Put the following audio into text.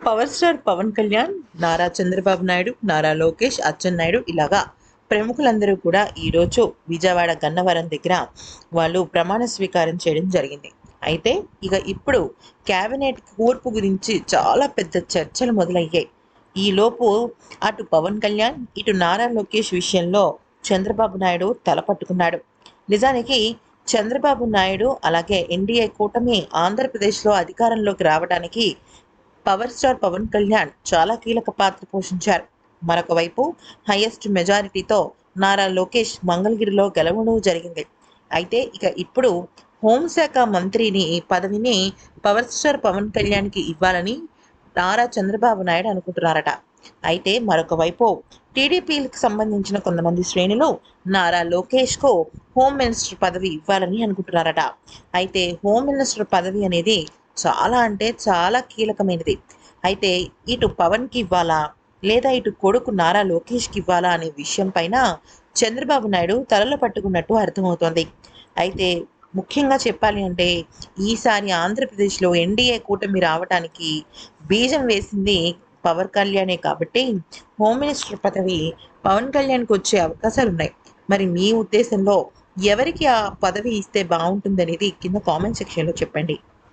Power star Pawan Kalyan Nara Chandrababu Naidu Nara Lokesh Atchannaidu ఇలాగా ప్రముఖులందరూ కూడా ఈరోజు విజయవాడ గన్నవరం దగ్గర వాళ్ళు ప్రమాణ స్వీకారం చేయడం జరిగింది. అయితే ఇక ఇప్పుడు కేబినెట్ కూర్పు గురించి చాలా పెద్ద చర్చలు మొదలయ్యాయి. ఈలోపు అటు పవన్ కళ్యాణ్ ఇటు నారా లోకేష్ విషయంలో చంద్రబాబు నాయుడు తలపట్టుకున్నాడు నిజానికి చంద్రబాబు నాయుడు అలాగే ఎన్డీఏ కూటమి ఆంధ్రప్రదేశ్లో అధికారంలోకి రావడానికి పవర్ స్టార్ పవన్ కళ్యాణ్ చాలా కీలక పాత్ర పోషించారు. మరొక వైపు హైయెస్ట్ మెజారిటీతో నారా లోకేష్ మంగళగిరిలో గెలవడం జరిగింది. అయితే ఇక ఇప్పుడు హోంశాఖ మంత్రిని పదవిని పవర్ స్టార్ పవన్ కళ్యాణ్కి ఇవ్వాలని నారా చంద్రబాబు నాయుడు అనుకుంటున్నారట. అయితే మరొక వైపు టీడీపీలకు సంబంధించిన కొంతమంది శ్రేణులు నారా లోకేష్కు హోమ్ మినిస్టర్ పదవి ఇవ్వాలని అనుకుంటున్నారట. అయితే హోమ్ మినిస్టర్ పదవి అనేది చాలా అంటే చాలా కీలకమైనది. అయితే ఇటు పవన్కి ఇవ్వాలా? లేదా ఇటు కొడుకు నారా లోకేష్కి ఇవ్వాలా అనే విషయం పైన చంద్రబాబు నాయుడు తలలు పట్టుకున్నట్టు అర్థమవుతోంది. అయితే ముఖ్యంగా చెప్పాలి అంటే ఈసారి ఆంధ్రప్రదేశ్లో ఎన్డీఏ కూటమి రావడానికి బీజం వేసింది పవన్ కళ్యాణే కాబట్టి హోమ్ మినిస్టర్ పదవి పవన్ కళ్యాణ్కి వచ్చే అవకాశాలు ఉన్నాయి మరి మీ ఉద్దేశంలో ఎవరికి ఆ పదవి ఇస్తే బాగుంటుందనేది కింద కామెంట్ సెక్షన్లో చెప్పండి.